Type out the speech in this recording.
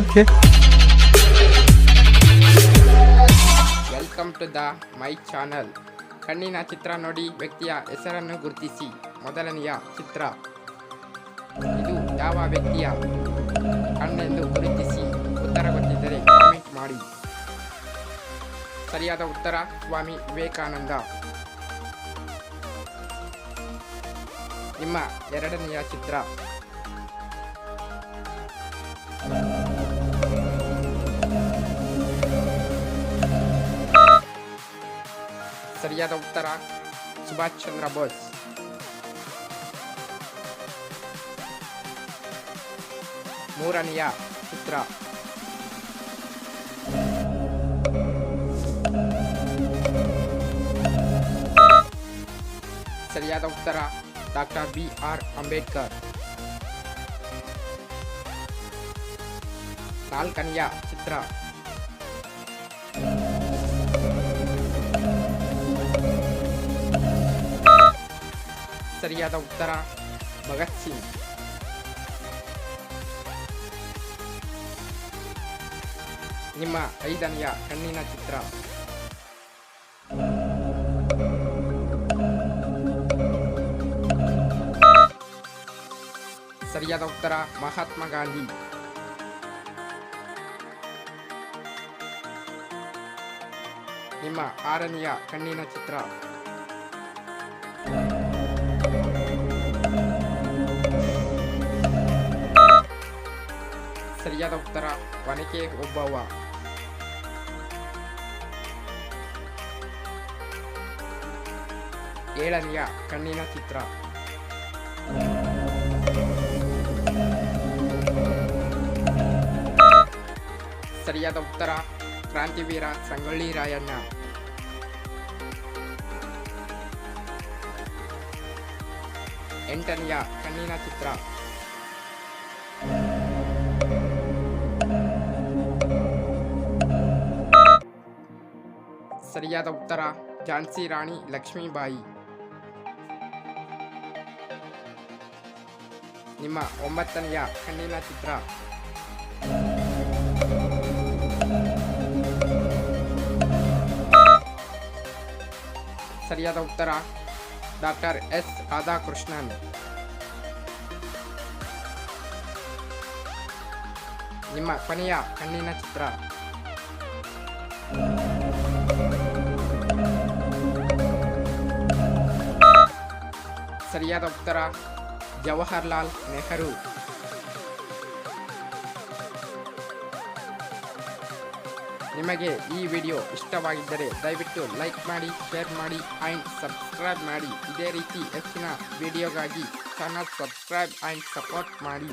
Okay welcome to the my channel ಕಣ್ಣಿನ ಚಿತ್ರ ನೋಡಿ, ವ್ಯಕ್ತಿಯ ಹೆಸರನ್ನು ಗುರುತಿಸಿ. ಮೊದಲನೆಯ ಚಿತ್ರ. ಇದು ಯಾವ ವ್ಯಕ್ತಿಯ ಕಣ್ಣೆಂದು ಗುರುತಿಸಿ ಉತ್ತರ ಗೊತ್ತಿದ್ದರೆ ಕಾಮೆಂಟ್ ಮಾಡಿ. ಸರಿಯಾದ ಉತ್ತರ, ಸ್ವಾಮಿ ವಿವೇಕಾನಂದ. ನಿಮ್ಮ ಎರಡನೆಯ ಚಿತ್ರ. ಸರಿಯಾದ ಉತ್ತರ ಸುಭಾಷ್ ಚಂದ್ರ ಬೋಸ್ ಮೂರನೆಯ ಚಿತ್ರ ಸರಿಯಾದ ಉತ್ತರ ಡಾಕ್ಟರ್ ಬಿ ಆರ್ ಅಂಬೇಡ್ಕರ್ ನಾಲ್ಕನೆಯ ಚಿತ್ರ ಸರಿಯಾದ ಉತ್ತರ ಭಗತ್ ಸಿಂಗ್. ನಿಮ್ಮ ಐದನೆಯ ಕಣ್ಣಿನ ಚಿತ್ರ. ಸರಿಯಾದ ಉತ್ತರ ಮಹಾತ್ಮ ಗಾಂಧಿ. ನಿಮ್ಮ ಆರನೆಯ ಕಣ್ಣಿನ ಚಿತ್ರ. ಸರಿಯಾದ ಉತ್ತರ ಒನಕೆ ಒಬ್ಬವ್ವ. ಏಳನೆಯ ಕಣ್ಣಿನ ಚಿತ್ರ. ಸರಿಯಾದ ಉತ್ತರ ಕ್ರಾಂತಿವೀರ ಸಂಗೊಳ್ಳಿ ರಾಯಣ್ಣ. ಎಂಟನೆಯ ಕಣ್ಣಿನ ಚಿತ್ರ. ಸರಿಯಾದ ಉತ್ತರ. ಝಾನ್ಸಿ ರಾಣಿ ಲಕ್ಷ್ಮೀಬಾಯಿ. ನಿಮ್ಮ ಒಂಬತ್ತನೆಯ ಕಣ್ಣಿನ ಚಿತ್ರ. ಸರಿಯಾದ ಉತ್ತರ. Doctor S. ರಾಧಾಕೃಷ್ಣನ್. ನಿಮ್ಮ ಕೊನೆಯ ಕಣ್ಣಿನ ಚಿತ್ರ. ಸರಿಯಾದ ಉತ್ತರ. ಜವಾಹರ್ಲಾಲ್ ನೆಹರು. ನಿಮಗೆ ಈ ವಿಡಿಯೋ ಇಷ್ಟವಾಗಿದ್ದರೆ ದಯವಿಟ್ಟು ಲೈಕ್ ಮಾಡಿ, ಶೇರ್ ಮಾಡಿ ಆ್ಯಂಡ್ ಸಬ್ಸ್ಕ್ರೈಬ್ ಮಾಡಿ. ಇದೇ ರೀತಿ ಹೆಚ್ಚಿನ ವಿಡಿಯೋಗಾಗಿ ಚಾನಲ್ ಸಬ್ಸ್ಕ್ರೈಬ್ ಆ್ಯಂಡ್ ಸಪೋರ್ಟ್ ಮಾಡಿ.